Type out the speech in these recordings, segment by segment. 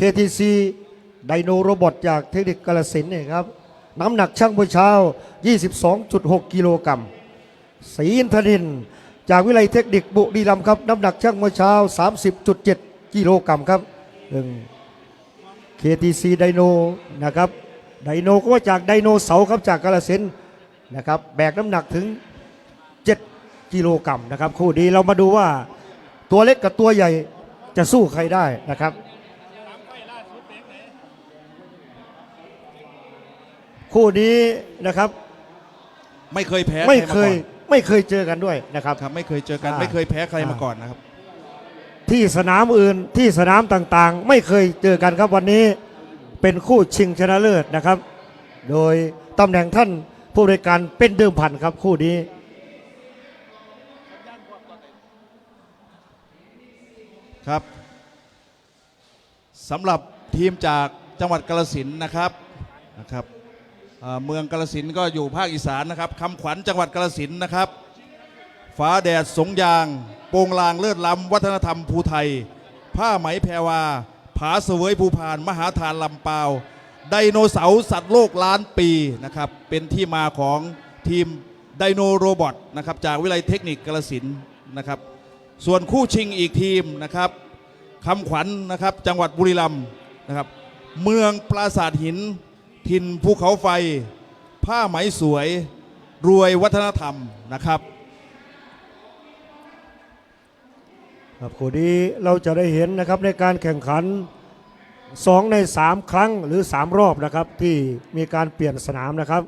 KTC ไดโนโรบอทจากเทคนิคกาลสินเนี่ยครับ น้ำหนักช่างเมื่อเช้า 22.6 กิโลกรัมศรีอินทนินทร์จากวิไลเทคนิคบุรีรัมย์ครับ น้ำหนักช่างเมื่อเช้า 30.7 กิโลกรัมครับหนึ่ง KTC ไดโนนะครับ ไดโนก็มาจากไดโนเสาร์ครับจากกาลสินนะครับ แบกน้ำหนักถึง 7 กิโลกรัมนะครับ คู่นี้เรามาดูว่าตัวเล็กกับตัวใหญ่จะสู้ใครได้นะครับ คู่นี้นะครับ ไม่เคยแพ้ไม่ใรเคยมาก่ไม่เคยเจอกันด้วยนะครับอนครับ ไม่เคยเจอกัน อ่า ไม่เคยแพ้ใครมาก่อนนะครับ ที่สนามอื่นที่สนามต่างๆ ไม่เคยเจอกันครับวันนี้เป็นคู่ชิงชนะเลิศนะครับ โดยตำแหน่งท่านผู้บริการเป็นเดิมพันครับคู่นี้ ครับสำหรับทีมจากจังหวัดกาลสินธุ์นะครับนะครับ เมืองกาลสินก็อยู่ภาคอีสานนะครับคำขวัญจังหวัดกาลสินนะครับฟ้าแดดสงยาง โปงลางเลิศล้ำวัฒนธรรมภูไทย ผ้าไหมแพรวา ผาเสวยภูพาน มหาทานลำปาวไดโนเสาร์สัตว์โลกล้านปีนะครับเป็นที่มาของทีมไดโนโรบอทนะครับจากวิทยาลัยเทคนิคกาลสินนะครับส่วนคู่ชิงอีกทีมนะครับคำขวัญนะครับจังหวัดบุรีรัมย์นะครับเมืองปราสาทหิน ถิ่นภูเขาไฟ ผ้าไหมสวย รวยวัฒนธรรมนะครับ ครับคู่นี้เราจะได้เห็นนะครับในการแข่งขัน 2 ใน 3 ครั้งหรือ 3 รอบนะครับ ที่มีการเปลี่ยนสนามนะครับ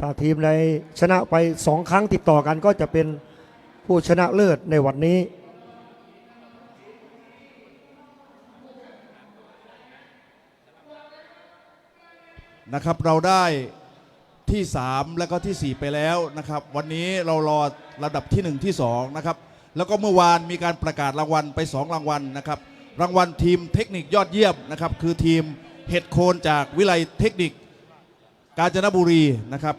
ถ้าทีมใดชนะไป 2 ครั้งติดต่อกันก็จะเป็นผู้ชนะเลิศในวันนี้ นะครับ เราได้ที่ 3 แล้วก็ทีสี่ 4 ไปแล้วนะครับ วันนี้เรารอระดับที่ 1 ที่2นะครับแล้วก็เมื่อวานมีการประกาศรางวัลไป 2 รางวัลนะครับ รางวัลทีมเทคนิคยอดเยี่ยมนะครับ คือทีมเห็ดโคนจากวิไลเทคนิค กาญจนบุรีนะครับ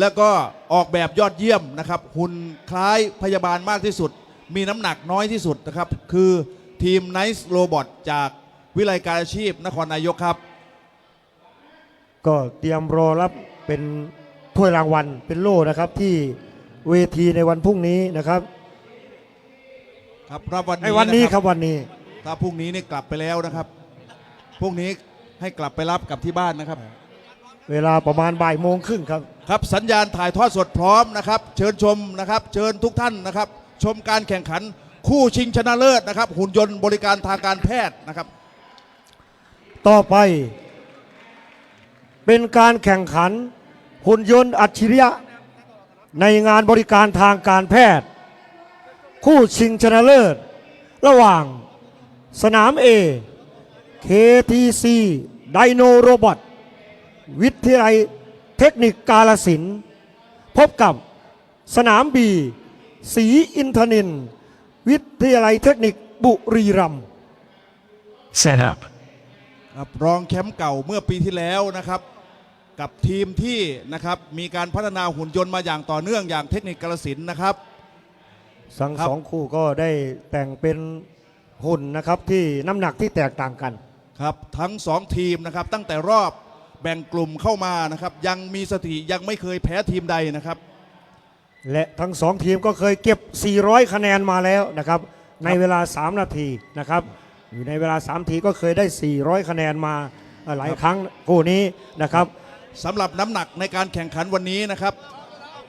แล้วก็ออกแบบยอดเยี่ยมนะครับ หุ่นคล้ายพยาบาลมากที่สุด มีน้ำหนักน้อยที่สุดนะครับ คือทีม Nice Robot จากวิไลการอาชีพนครนายกครับ ก็เตรียมรอรับเป็นถ้วยรางวัลเป็นโล่นะครับที่เวทีในวันพรุ่งนี้นะครับครับรับวันในนี้วันนี้ะครับวันนี้ ถ้าพรุ่งนี้นี่กลับไปแล้วนะครับพรุ่งนี้ให้กลับไปรับกลับที่บ้านนะครับ เวลาประมาณบ่ายโมงครึ่งครับ ครับสัญญาณถ่ายทอดสดพร้อมนะครับ เชิญชมนะครับ เชิญทุกท่านนะครับ ชมการแข่งขันคู่ชิงชนะเลิศนะครับ หุ่นยนต์บริการทางการแพทย์นะครับ ต่อไป เป็นการแข่งขันหุ่นยนต์อัจฉริยะ ในงานบริการทางการแพทย์ คู่ชิงชนะเลิศ ระหว่างสนาม A KTC Dino Robot วิทยาลัยเทคนิคกาลสินธุ์พบกับสนาม B ศรีอินทนินทร์วิทยาลัยเทคนิคบุรีรัมย์ Set up. ครับรองแชมป์เก่าเมื่อปีที่แล้วนะครับ กับทีมที่นะครับมีการพัฒนาหุ่นยนต์มาอย่างต่อเนื่องอย่างเทคนิคกาลสินธุ์นะครับ ทั้งครับ สองคู่ก็ได้แต่งเป็นหุ่นนะครับที่น้ำหนักที่แตกต่างกัน ครับทั้งสองทีมนะครับตั้งแต่รอบแบ่งกลุ่มเข้ามานะครับยังมีสถิติยังไม่เคยแพ้ทีมใดนะครับ และทั้งสองทีมก็เคยเก็บ 400 คะแนนมาแล้วนะครับ ในเวลา 3 นาทีนะครับ อยู่ในเวลา3นาทีก็เคยได้ 400 คะแนนมาหลายครั้งคู่นี้นะครับ สำหรับน้ำหนักในการแข่งขันวันนี้นะครับ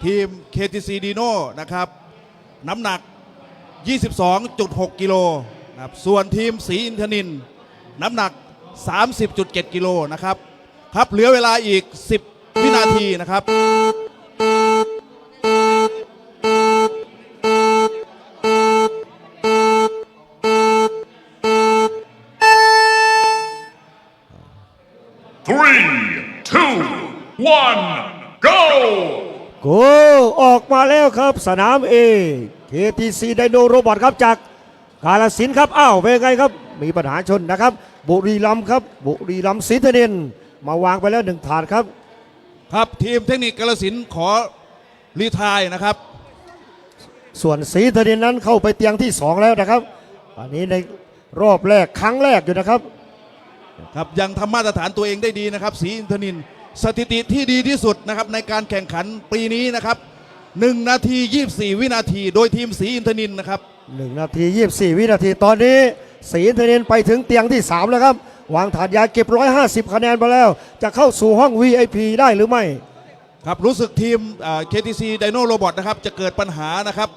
ทีม KTC Dino นะครับ น้ำหนัก 22.6 กิโลนะครับส่วนทีมสีอินทนิน น้ำหนัก 30.7 กิโลนะครับ ครับเหลือเวลาอีก 10 วินาทีนะครับ Three, two, one, go! โกออกมาแล้วครับสนาม A KTC ไดโนโรบอทครับจากกาลสินธุ์ครับอ้าวเป็นไงครับ มีปัญหาชนนะครับ บุรีรัมย์ครับ บุรีรัมย์ศรีธนินทร์มาวางไปแล้วหนึ่งถาดครับ ครับทีมเทคนิคกาลสินธุ์ขอรีไทายนะครับ ส่วนศรีธนินนั้นเข้าไปเตียงที่ 2 แล้วนะครับ อันนี้ในรอบแรกครั้งแรกอยู่นะครับ ครับยังทำมาตรฐานตัวเองได้ดีนะครับศรีอินทนินท์ สถิติที่ดีที่สุดนะครับในการแข่งขันปีนี้นะครับ1นาที 24 วินาที โดยทีมศรีอินทนินท์นะครับ1นาที 24 วินาทีตอนนี้ศรีอินทนินท์ไปถึงเตียงที่ 3 แล้วครับ วางฐานยาเก็บ 150 คะแนนไปแล้ว จะเข้าสู่ห้อง VIP ได้หรือไม่ ครับรู้สึกทีมอ่า KTC Dino Robot นะครับจะเกิดปัญหานะครับ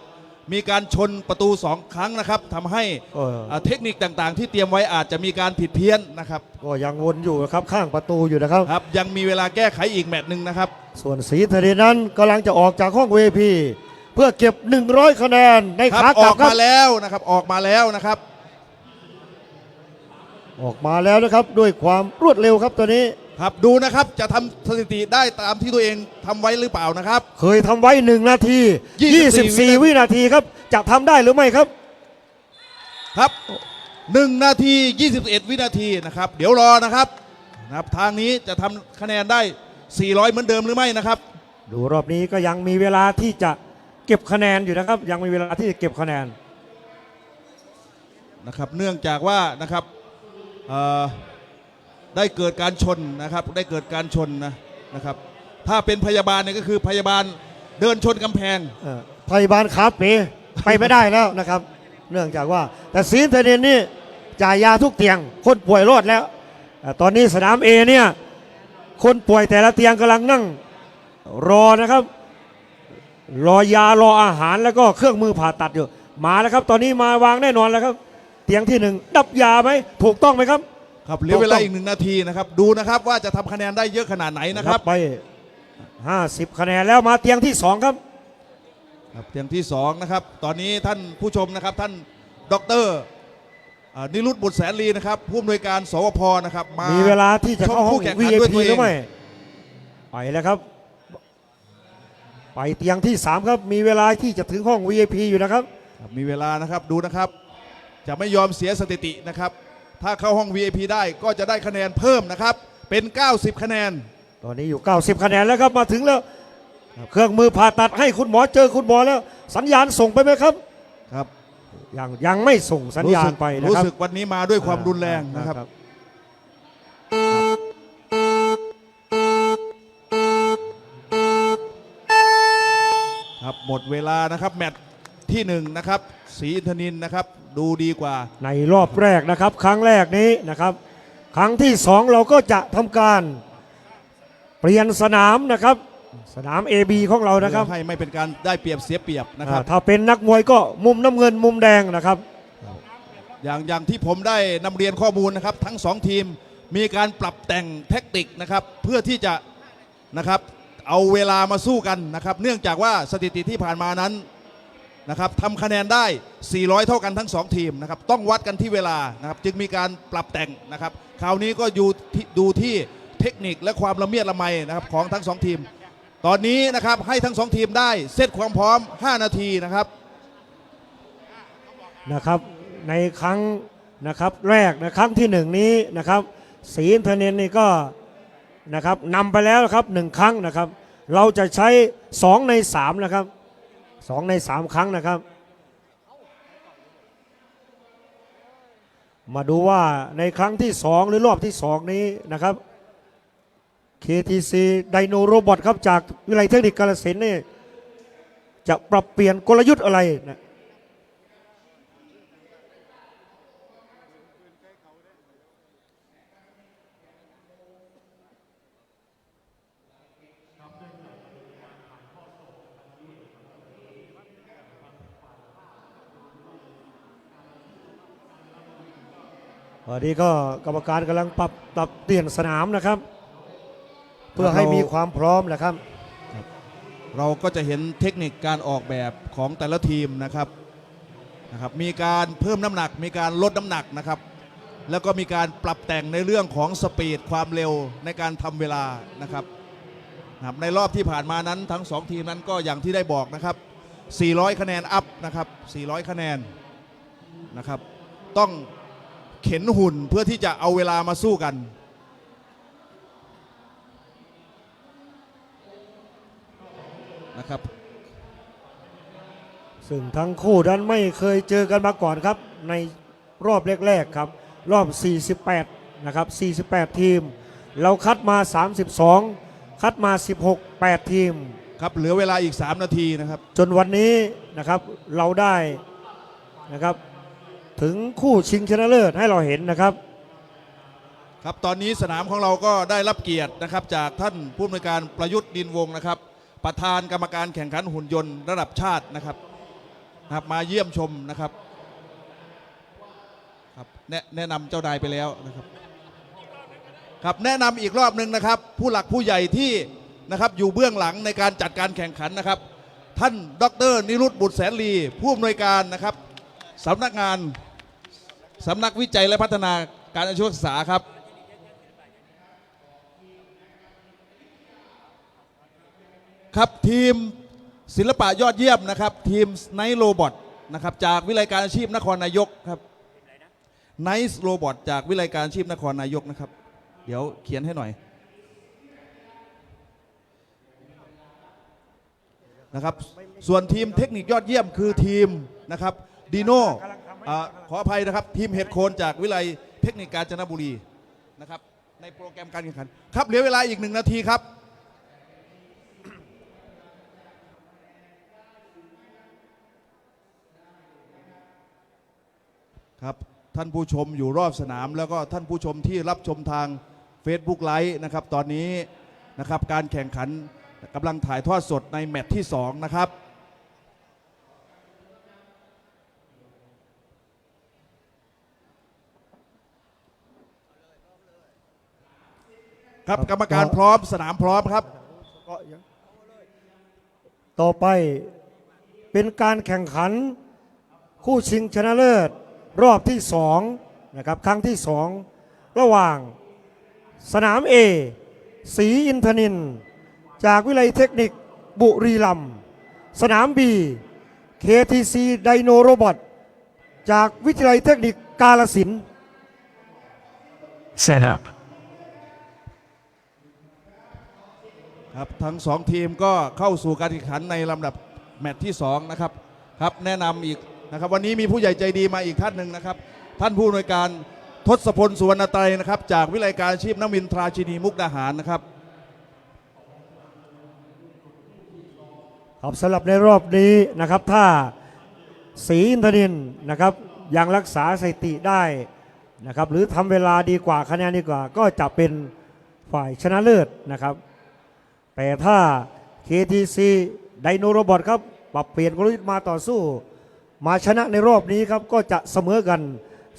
มีการชนประตู 2 ครั้งนะครับทำให้เอออ่าเทคนิคต่างๆ ที่เตรียมไว้อาจจะมีการผิดเพี้ยนนะครับก็ยังวนอยู่ครับข้างประตูอยู่นะครับ ครับยังมีเวลาแก้ไขอีกแมตช์หนึ่งนะครับ ส่วนศรีอินทนินท์นั้นกำลังจะออกจากห้อง VIP เพื่อเก็บ 100 คะแนนในครับขาอกลัอบกครัมาบแล้วนะครับออกมาแล้วนะครับ ออกมาแล้วนะครับด้วยความรวดเร็วครับตัวนี้ ครับดูนะครับจะทำสถิติได้ตามที่ตัวเองทำไว้หรือเปล่านะครับ เคยทำไว้ 1 นาที 24 24 วินาทีครับ จะทำได้หรือไม่ครับ ครับ1นาที 21 วินาทีนะครับ เดี๋ยวรอนะครับนะครับ ทางนี้จะทำคะแนนได้ 400 เหมือนเดิมหรือไม่นะครับ ดูรอบนี้ก็ยังมีเวลาที่จะเก็บคะแนนอยู่นะครับ ยังมีเวลาที่จะเก็บคะแนน นะครับเนื่องจากว่านะครับเอ่อ ได้เกิดการชนนะครับ ได้เกิดการชนนะนะครับ ถ้าเป็นพยาบาลเนี่ยก็คือพยาบาลเดินชนกำแพง เอ่อพยาบาลขาเป๋ไปไม่ได้แล้วนะครับ เนื่องจากว่าแต่ซีนเทเดนนี่จ่ายยาทุกเตียง คนป่วยรอดแล้วเอ่อตอนนี้สนามเอเนี่ยคนป่วยแต่ละเตียงกำลังนั่งรอนะครับ รอยารออาหารแล้วก็เครื่องมือผ่าตัดอยู่มาแล้วครับ ตอนนี้มาวางแน่นอนแล้วครับ เตียงที่หนึ่งดับยาไหมถูกต้องไหมครับ ครับเหลือเวลาอีกหนึ่งนาทีนะครับ ดูนะครับว่าจะทำคะแนนได้เยอะขนาดไหนนะครับ ไป 50 คะแนนแล้วมาเตียงที่สองครับ ครับเตียงที่สองนะครับ ตอนนี้ท่านผู้ชมนะครับท่านดอกเตอรอ่านิรุตบุตรแสนลีนะครับผู้อำนวยการสวพนะครับมามีเวลาที่จะเข้าห้องชมคู่แข่งขันด้วย VIP ตัวเองหรือไม่ไปแล้วครับ ไปเตียงที่ 3 ครับ มีเวลาที่จะถึงห้อง VIP อยู่นะครับ ครับมีเวลานะครับดูนะครับ จะไม่ยอมเสียสถิตินะครับ ถ้าเข้าห้อง VIP ได้ก็จะได้คะแนนเพิ่มนะครับ เป็น 90 คะแนน ตอนนี้อยู่ 90 คะแนนแล้วครับมาถึงแล้ว เครื่องมือผ่าตัดให้คุณหมอเจอคุณหมอแล้ว สัญญาณส่งไปไหมครับครับยังยังไม่ส่งสัญญาณไปนะรู้ครับสึกวันนี้มาด้วยความรุนแรงนะครับ ครับหมดเวลานะครับแมตช์ที่หนึ่งนะครับศรีอินทนินท์นะครับ ดูดีกว่า ในรอบแรกนะครับ ครั้งแรกนี้นะครับ ครั้งที่สองเราก็จะทำการ เปลี่ยนสนามนะครับ สนาม AB ของเรานะครับเพื่อให้ไม่เป็นการได้เปรียบเสียเปรียบนะครับอ่าถ้าเป็นนักมวยก็มุมน้ำเงินมุมแดงนะครับ อย่างอย่างที่ผมได้นำเรียนข้อมูลนะครับ ทั้งสองทีมมีการปรับแต่งแท็กติกนะครับ เพื่อที่จะนะครับเอาเวลามาสู้กันนะครับ เนื่องจากว่าสถิติที่ผ่านมานั้น นะครับทำคะแนนได้ 400 เท่ากันทั้งสองทีมนะครับต้องวัดกันที่เวลานะครับจึงมีการปรับแต่งนะครับคราวนี้ก็อยู่ที่ดูที่เทคนิคและความละเมียดละไมนะครับของทั้งสองทีม ตอนนี้นะครับให้ทั้งสองทีมได้เซตความพร้อม 5 นาทีนะครับนะครับในครั้งนะครับแรกนะครั้งที่หนึ่งนี้นะครับสีนเทเน็ตนี่ก็นะครับนำไปแล้วนะครับหนึ่งครั้งนะครับ เราจะใช้ 2 ใน 3 นะครับ สองในสามครั้งนะครับ มาดูว่าในครั้งที่สองหรือรอบที่สองนี้นะครับ KTC Dino Robot ครับจากวิทยาลัยเทคนิคกาลสินนี่จะปรับเปลี่ยนกลยุทธ์อะไรนะ วันนี้ก็กรรมการกำลังปรับปรับเปลี่ยนสนามนะครับ เพื่อให้มีความพร้อมนะครับ เราก็จะเห็นเทคนิคการออกแบบของแต่ละทีมนะครับนะครับมีการเพิ่มน้ำหนัก มีการลดน้ำหนักนะครับ แล้วก็มีการปรับแต่งในเรื่องของสปีดความเร็วในการทำเวลานะครับนะครับ ในรอบที่ผ่านมานั้นทั้ง 2 ทีมนั้นก็อย่างที่ได้บอกนะครับ 400 คะแนนอัพนะครับ 400 คะแนนนะครับ ต้อง เข็นหุ่นเพื่อที่จะเอาเวลามาสู้กัน นะครับ ซึ่งทั้งคู่นั้นไม่เคยเจอกันมาก่อนครับ ในรอบแรกๆครับ รอบ 48 นะครับ 48 ทีม เราคัดมา 32 คัดมา 16 8 ทีม ครับเหลือเวลาอีก 3 นาทีนะครับ จนวันนี้นะครับเราได้นะครับ ถึงคู่ชิงชนะเลิศให้เราเห็นนะครับ ครับตอนนี้สนามของเราก็ได้รับเกียรตินะครับ จากท่านผู้อำนวยการประยุทธ์ดินวงศ์นะครับ ประธานกรรมการแข่งขันหุ่นยนต์ระดับชาตินะครับนะครับ มาเยี่ยมชมนะครับครับแนะแนะนำเจ้านายไปแล้วนะครับ ครับแนะนำอีกรอบหนึ่งนะครับ ผู้หลักผู้ใหญ่ที่นะครับอยู่เบื้องหลังในการจัดการแข่งขันนะครับ ท่านดรนิรุตบุตรแสนลีผู้อำนวยการนะครับสำนักงาน สำนักวิจัยและพัฒนาการอาชีวศึกษาครับ ครับทีมศิลปะยอดเยี่ยมนะครับ ทีมไนท์โรบอทนะครับจากวิไลการอาชีพนครนายกครับไนท์โรบอทจากวิไลการอาชีพนครนายกนะครับ เดี๋ยวเขียนให้หน่อยนะครับ ส่วนทีมเทคนิคยอดเยี่ยมคือทีมนะครับดีโน่ อ่าขออภัยนะครับ ทีมเฮดโคนจากวิไลเทคนิคกาญจนบุรีนะครับ ในโปรแกรมการแข่งขัน ครับเหลือเวลาอีกหนึ่งนาทีครับ ครับ ท่านผู้ชมอยู่รอบสนาม แล้วก็ท่านผู้ชมที่รับชมทาง Facebook ไลฟ์นะครับ ตอนนี้นะครับการแข่งขันกำลังถ่ายทอดสดในแมตช์ที่ 2 นะครับ ครับ กรรมการพร้อมสนามพร้อมครับ ต่อไปเป็นการแข่งขัน คู่ชิงชนะเลิศ รอบที่สองนะครับครั้งที่สองระหว่างสนาม A ศรีอินทนินท์จากวิไลเทคนิคบุรีรัมย์สนาม B KTC ไดโนโรบอทจากวิทยาลัยเทคนิคกาลสินธุ์ Set up. ครับทั้งสองทีมก็เข้าสู่การแข่งขันในลำดับแมตช์ที่2นะครับครับแนะนำอีกนะครับวันนี้มีผู้ใหญ่ใจดีมาอีกท่านหนึ่งนะครับ ท่านผู้อำนวยการทศพลสุวรรณไตรนะครับ จากวิไลการอาชีพนวินทราชินีมุกดาหารนะครับครับสำหรับในรอบนี้นะครับถ้าศรีอินทนินนะครับยังรักษาสถิติได้นะครับหรือทำเวลาดีกว่าคะแนนดีกว่า ก็จะเป็นฝ่ายชนะเลิศนะครับ แต่ถ้า KTC ไดโนโรบอทครับปรับเปลี่ยนกลยุทธ์มาต่อสู้ มาชนะในรอบนี้ครับก็จะเสมอกัน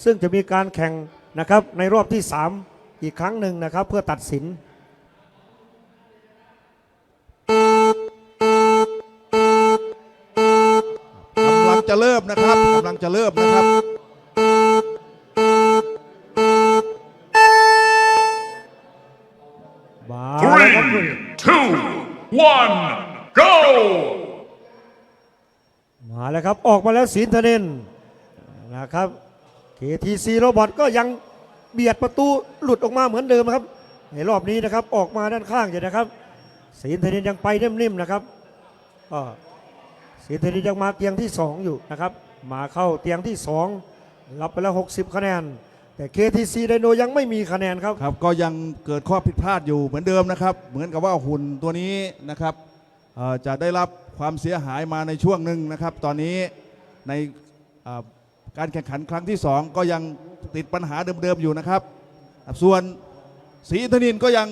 ซึ่งจะมีการแข่งนะครับในรอบที่ 3 อีกครั้งหนึ่งนะครับเพื่อตัดสินกำลังจะเริ่มนะครับกำลังจะเริ่มนะครับ one, go! มาแล้วครับออกมาแล้วศีลธนินนะครับ KTC โรบอทก็ยังเบียดประตูหลุดออกมาเหมือนเดิมครับ ในรอบนี้นะครับออกมาด้านข้างอยู่นะครับศีลธนินยังไปนิ่มๆนะครับก็ศีลธนินยังมาเตียงที่ 2 อยู่นะครับ มาเข้าเตียงที่ 2 รับไปแล้ว 60 คะแนน แต่ KTC ไดโนยังไม่มีคะแนนครับ ครับก็ยังเกิดข้อผิดพลาดอยู่เหมือนเดิมนะครับ เหมือนกับว่าหุ่นตัวนี้นะครับเอ่อจะได้รับความเสียหายมาในช่วงหนึ่งนะครับ ตอนนี้ในเอ่อการแข่งขันครั้งที่ 2 ก็ยังติดปัญหาเดิมๆอยู่นะครับ ส่วนศรีอินทนินก็ยัง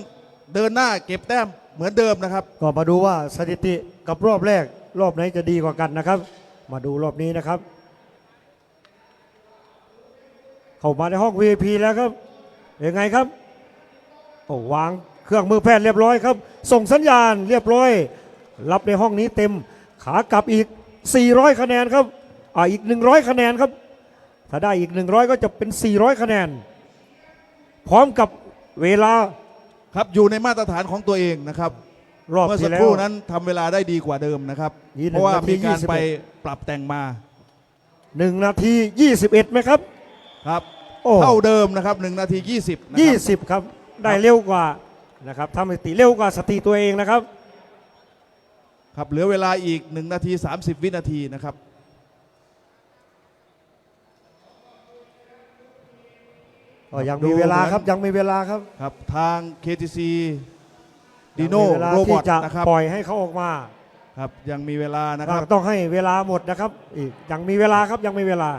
เดินหน้าเก็บแต้มเหมือนเดิมนะครับ ก็มาดูว่าสถิติกับรอบแรก รอบไหนจะดีกว่ากันนะครับ มาดูรอบนี้นะครับ เข้ามาในห้อง VIP แล้วครับยังไงครับโอ้วางเครื่องมือแพทย์เรียบร้อยครับ ส่งสัญญาณเรียบร้อย รับในห้องนี้เต็ม ขากลับอีก 400 คะแนนครับอ่าอีก 100 คะแนนครับ ถ้าได้อีก 100 ก็จะเป็น 400 คะแนน พร้อมกับเวลาครับอยู่ในมาตรฐานของตัวเองนะครับรอบเมื่อสัที่กแล้ควรู่นั้นทำเวลาได้ดีกว่าเดิมนะครับยี่สิบเพราะว่านาทีมีการยี่สิบไปเอ็ดปรับแต่งมา 1 นาที 21ไหมครับ ครับโอ้เท่าเดิมนะครับ1นาที 20นะครับ20ครับ ได้เร็วกว่านะครับทำสถิติเร็วกว่าสถิติตัวเองนะครับ ครับเหลือเวลาอีก 1 นาที 30 วินาทีนะครับคก็ยังมีเวลาครับยังมีเวลาครับครับทาง KTC ยัดีงโน่มีเวลาโรบที่อทจะนะครับปล่อยให้เขาออกมาครับยังมีเวลานะครับ ต้องให้เวลาหมดนะครับอีกยังมีเวลาครับยังมีเวลา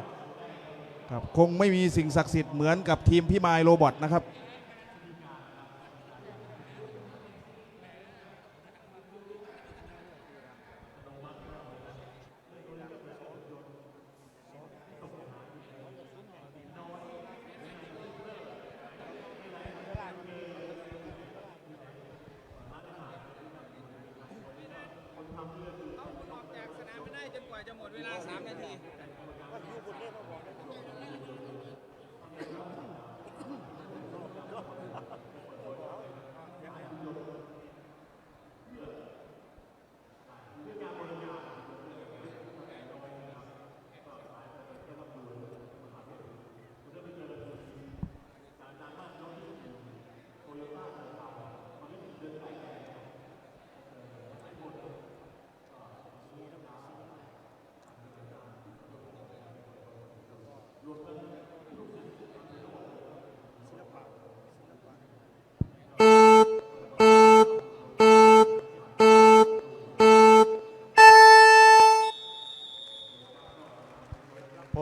ครับคงไม่มีสิ่งศักดิ์สิทธิ์เหมือนกับทีมพี่มายโรบอทนะครับ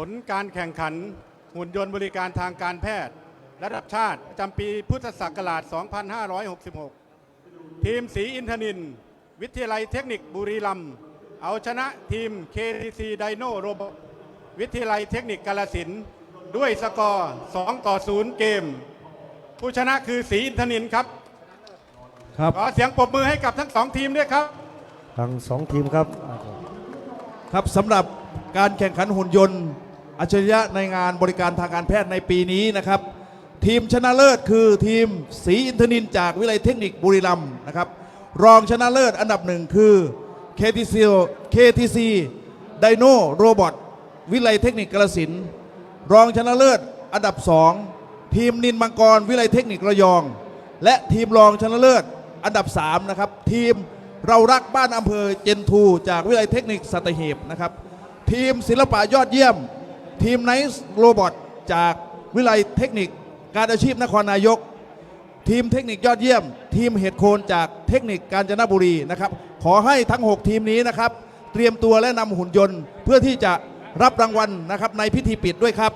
ลการแข่งขันหุ่นยนต์บริการทางการแพทย์ ระดับชาติประจำปีพุทธศักราช 2566 ทีมสีอินทนิน วิทยาลัยเทคนิคบุรีรัมย์เอาชนะทีม KTC Dino r o b o t วิทยาลัยเทคนิคกาลสินธุ์ด้วยสกอร์ 2 ต่อ 0 เกม ผู้ชนะคือสีอินทนินครับ ครับ ขอเสียงปรบมือให้กับทั้งสองทีมด้วยครับ ทั้งสองทีมครับ ครับสำหรับการแข่งขันหุ่นยนต์ อัจฉริยะในงานบริการทางการแพทย์ในปีนี้นะครับ ทีมชนะเลิศคือทีมศรีอินทนินจากวิทยาลัยเทคนิคบุรีรัมย์นะครับ รองชนะเลิศอันดับหนึ่งคือ KTC KTC Dino Robot วิทยาลัยเทคนิคกาฬสินรองชนะเลิศอันดับสองทีมนินมังกรวิทยาลัยเทคนิคระยอง และทีมรองชนะเลิศอันดับสามนะครับ ทีมเรารักบ้านอำเภอเจนทู จากวิทยาลัยเทคนิคสัตหีบนะครับ ทีมศิลปะยอดเยี่ยม ทีมไนส์โรบอทจากวิทยาลัยเทคนิคการอาชีพนครนายก ทีมเทคนิคยอดเยี่ยม ทีมเห็ดโคนจากเทคนิคกาญจนบุรีนะครับขอให้ทั้ง 6 ทีมนี้นะครับ เตรียมตัวและนำหุ่นยนต์ เพื่อที่จะรับรางวัลนะครับในพิธีปิดด้วยครับ